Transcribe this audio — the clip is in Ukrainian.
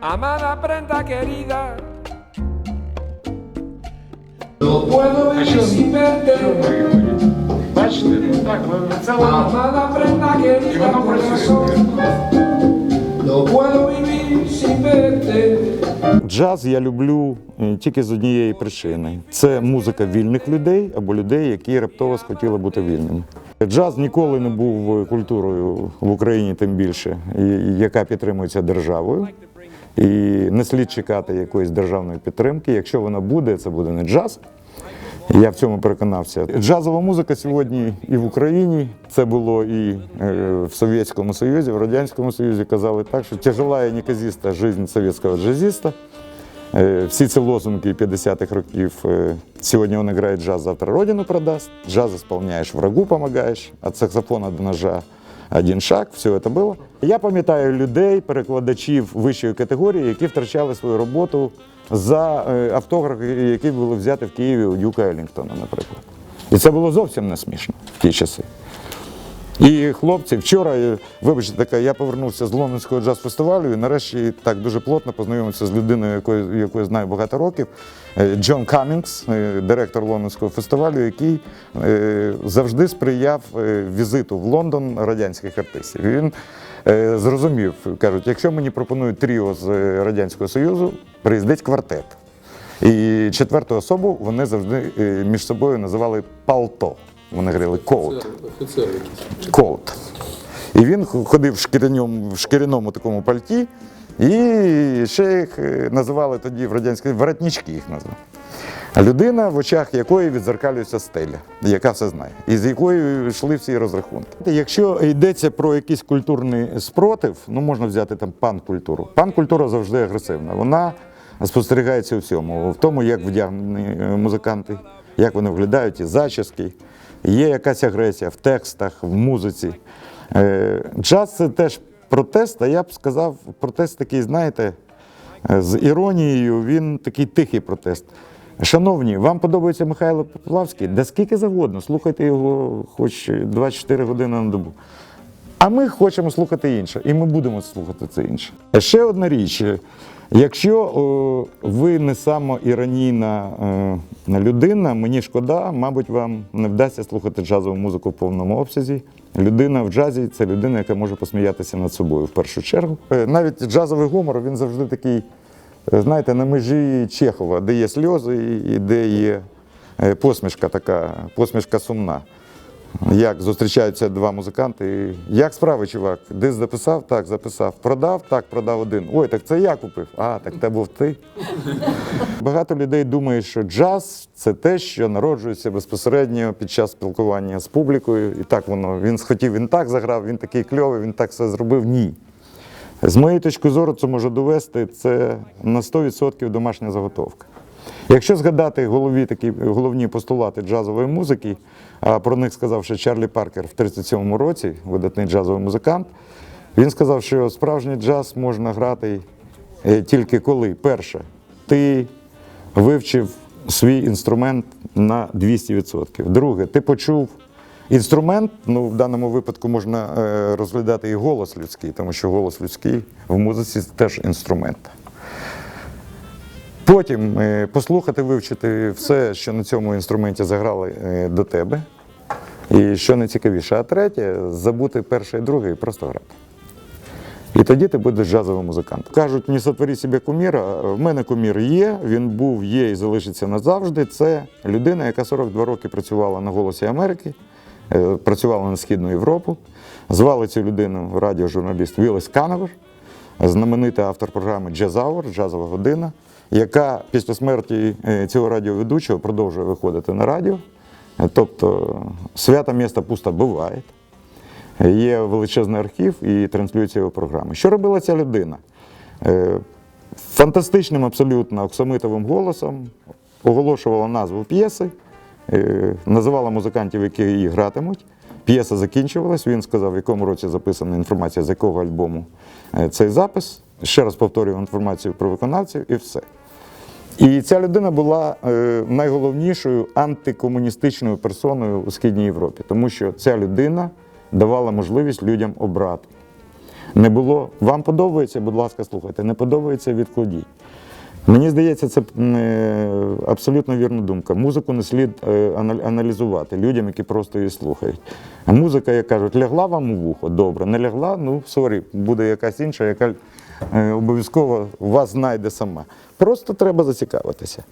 Amada prenda querida, no puedo vivir sin verte. Amada prenda querida, no puedo vivir sin verte. Джаз я люблю тільки з однієї причини: це музика вільних людей або людей, які раптово схотіли бути вільними. Джаз ніколи не був культурою в Україні, тим більше, яка підтримується державою. І не слід чекати якоїсь державної підтримки. Якщо вона буде, це буде не джаз. Я в цьому переконався. Джазова музика сьогодні і в Україні. Це було і е, в Совєтському Союзі, в Радянському Союзі казали так, що тяжела і неказіста життя совєтського джазиста. Е, Всі ці лозунги 50-х років. е, Сьогодні він грає джаз, завтра родину продасть. Джаз исполняєш, врагу допомагаєш, від саксофона до ножа один шаг, все це було. Я пам'ятаю людей, перекладачів вищої категорії, які втрачали свою роботу за е, автографи, які були взяти в Києві у Дюка Елінгтона, наприклад. І це було зовсім не смішно в ті часи. І хлопці, вчора, вибачте, така, я повернувся з Лондонського джаз-фестивалю і нарешті так дуже плотно познайомився з людиною, якою, яку я знаю багато років. Е, Джон Каммінгс, е, директор Лондонського фестивалю, який е, завжди сприяв візиту в Лондон радянських артистів. І Він зрозумів, кажуть, якщо мені пропонують тріо з Радянського Союзу, приїздить квартет. І четверту особу вони завжди між собою називали палто. Вони говорили коут. Офіцер якийсь. І він ходив в шкіряному, в шкіряному такому пальті, і ще їх е, називали тоді в радянській воротнички їх назвали. А людина, в очах якої відзеркалюється стеля, яка все знає, і з якою йшли всі розрахунки. Якщо йдеться про якийсь культурний спротив, ну можна взяти там пан-культуру. Пан-культура завжди агресивна. Вона спостерігається у всьому, в тому, як вдягнені е, музиканти, як вони виглядають, і зачіски. Є якась агресія в текстах, в музиці. Е, Джаз це теж протест, а я б сказав, протест такий, знаєте, е, з іронією, він такий тихий протест. Шановні, вам подобається Михайло Поплавський? Да скільки завгодно, слухайте його хоч 24 години на добу. А ми хочемо слухати інше, і ми будемо слухати це інше. Ще одна річ. Якщо ви не самоіронійна е, людина, мені шкода, мабуть, вам не вдасться слухати джазову музику в повному обсязі. Людина в джазі це людина, яка може посміятися над собою в першу чергу. Е, Навіть джазовий гумор він завжди такий, е, знаєте, на межі Чехова, де є сльози і- де є посмішка така, посмішка сумна. Як зустрічаються два музиканти. Як справи, чувак? Десь записав? Так, записав. Продав? Так, продав один. Ой, так це я купив. А, так це був ти. Багато людей думає, що джаз це те, що народжується безпосередньо під час спілкування з публікою. І так воно. Він схотів, він так заграв, він такий кльовий, він так все зробив. Ні. З моєї точки зору, це може довести це на 100% домашня заготовка. Якщо згадати голові такі головні постулати джазової музики, а про них сказав ще Чарлі Паркер в 37-му році, видатний джазовий музикант, він сказав, що справжній джаз можна грати е, тільки коли, перше, ти вивчив свій інструмент на 200%. Друге, ти почув інструмент, ну в даному випадку можна е, розглядати і голос людський, тому що голос людський в музиці теж інструмент. Потім е, послухати, вивчити все, що на цьому інструменті заграли е, до тебе. І що найцікавіше, а третє забути перше і друге і просто грати. І тоді ти будеш джазовим музикантом. Кажуть, не сотвори собі куміра. В мене кумір є, він був, є і залишиться назавжди. Це людина, яка 42 роки працювала на Голосі Америки, е, працювала на Східну Європу. Звали цю людину радіожурналіст Вілес Кановер, знаменитий автор програми Hour, джазова година, яка після смерті е, цього радіоведучого продовжує виходити на радіо. Тобто свято місто пусто буває. Є величезний архів і транслюються його програми. Що робила ця людина? Е, Фантастичним абсолютно оксамитовим голосом оголошувала назву п'єси, е, називала музикантів, які її гратимуть. П'єса закінчувалась. Він сказав, в якому році записана інформація, з якого альбому е, цей запис. Ще раз повторював інформацію про виконавців і все. І ця людина була е, найголовнішою антикомуністичною персоною у Східній Європі, тому що ця людина давала можливість людям обрати. Не було, вам подобається, будь ласка, слухайте, не подобається, відкладіть. Мені здається, це е, абсолютно вірна думка. Музику не слід е, аналізувати людям, які просто її слухають. А музика, як кажуть, лягла вам у вухо, добре, не лягла, ну сорі, буде якась інша, яка е, обов'язково вас знайде сама. Просто треба зацікавитися.